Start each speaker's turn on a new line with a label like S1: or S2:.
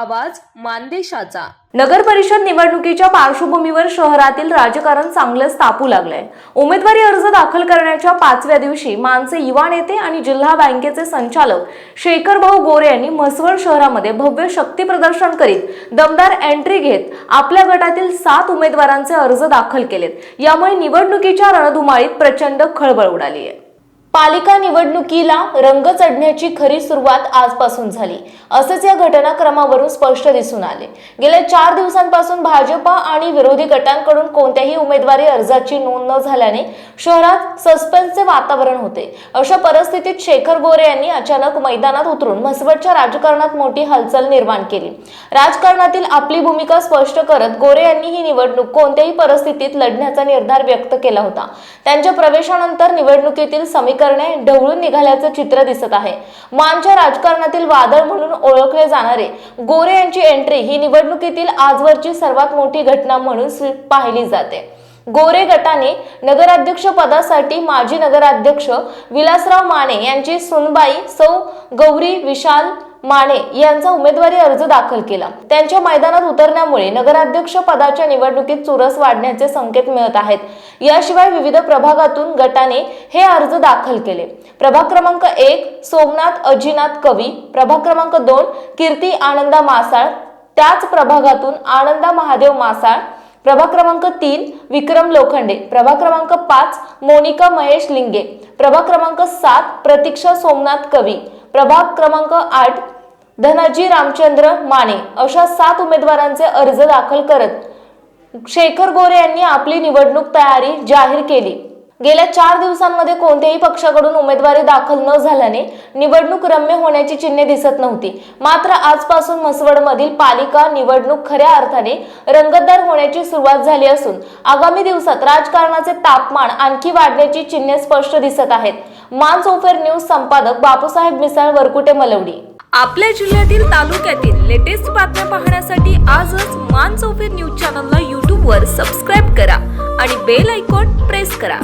S1: आवाज मानदेशाचा.
S2: नगर परिषद निवडणुकीच्या पार्श्वभूमीवर शहरातील राजकारण चांगलंच तापू लागलंय. उमेदवारी अर्ज दाखल करण्याच्या पाचव्या दिवशी मानसे युवा नेते आणि जिल्हा बँकेचे संचालक शेखर भाऊ गोरे यांनी म्हसवड शहरामध्ये भव्य शक्ती प्रदर्शन करीत दमदार एंट्री घेत आपल्या गटातील सात उमेदवारांचे अर्ज दाखल केलेत. यामुळे निवडणुकीच्या रणधुमाळीत प्रचंड खळबळ उडाली आहे पालिका निवडणुकीला रंग चढण्याची खरी सुरुवात आजपासून झाली. असेच या घटनाक्रमावरून स्पष्ट दिसून आले. गेल्या चार दिवसांपासून भाजपा आणि विरोधी गटांकडून कोणत्याही उमेदवारी अर्जाची नोंद न झाल्याने शहरात सस्पेन्सचे वातावरण होते. अशा परिस्थितीत शेखर गोरे यांनी अचानक मैदानात उतरून म्हसवटच्या राजकारणात मोठी हालचाल निर्माण केली. राजकारणातील आपली भूमिका स्पष्ट करत गोरे यांनी ही निवडणूक कोणत्याही परिस्थितीत लढण्याचा निर्धार व्यक्त केला होता. त्यांच्या प्रवेशानंतर निवडणुकीतील समीकरणे ढवळून निघाल्याचं चित्र दिसत आहे. मानच्या राजकारणातील वादळ म्हणून ओळखले जाणारे गोरे यांची एंट्री ही निवडणुकीतील आजवरची सर्वात मोठी घटना म्हणून पाहिली जाते. गोरे गटाने नगराध्यक्ष पदासाठी माजी नगराध्यक्ष विलासराव माने यांची सुनबाई सौ गौरी विशाल माने यांचा उमेदवारी अर्ज दाखल केला. त्यांच्या मैदानात उतरण्यामुळे नगराध्यक्ष पदाच्या निवडणुकीत चुरस वाढण्याचे संकेत मिळत आहेत. याशिवाय विविध प्रभागातून गटाने हे अर्ज दाखल केले. प्रभाग क्रमांक एक सोमनाथ अजिनाथ कवी प्रभाग क्रमांक दोन कीर्ती आनंदा मासाळ त्याच प्रभागातून आनंदा महादेव मासाळ प्रभाग क्रमांक तीन विक्रम लोखंडे. प्रभाग क्रमांक पाच मोनिका महेश लिंगे. प्रभाग क्रमांक सात प्रतीक्षा सोमनाथ कवी. प्रभाग क्रमांक आठ धनाजी रामचंद्र माने. अशा सात उमेदवारांचे अर्ज दाखल करत शेखर गोरे यांनी आपली निवडणूक तयारी जाहीर केली. गेल्या चार दिवसांमध्ये कोणत्याही पक्षाकडून उमेदवारी दाखल न झाल्याने निवडणूक रम्य होण्याची चिन्हे दिसत नव्हती. मात्र आजपासून मसवडमधील पालिका निवडणूक खऱ्या अर्थाने रंगतदार होण्याची सुरुवात झाली असून आगामी दिवसात राजकारणाचे तापमान आणखी वाढण्याची चिन्हे स्पष्ट दिसत आहेत. मान सोफेर न्यूज संपादक बापूसाहेब मिसाळ वरकुटे मलवडी.
S1: आपल्या जिल्ह्यातील तालुक्यातील लेटेस्ट बातम्या पाहण्यासाठी आजच मान चौफेर न्यूज चॅनलला यूट्यूबवर सबस्क्राईब करा आणि बेल आयकॉन प्रेस करा.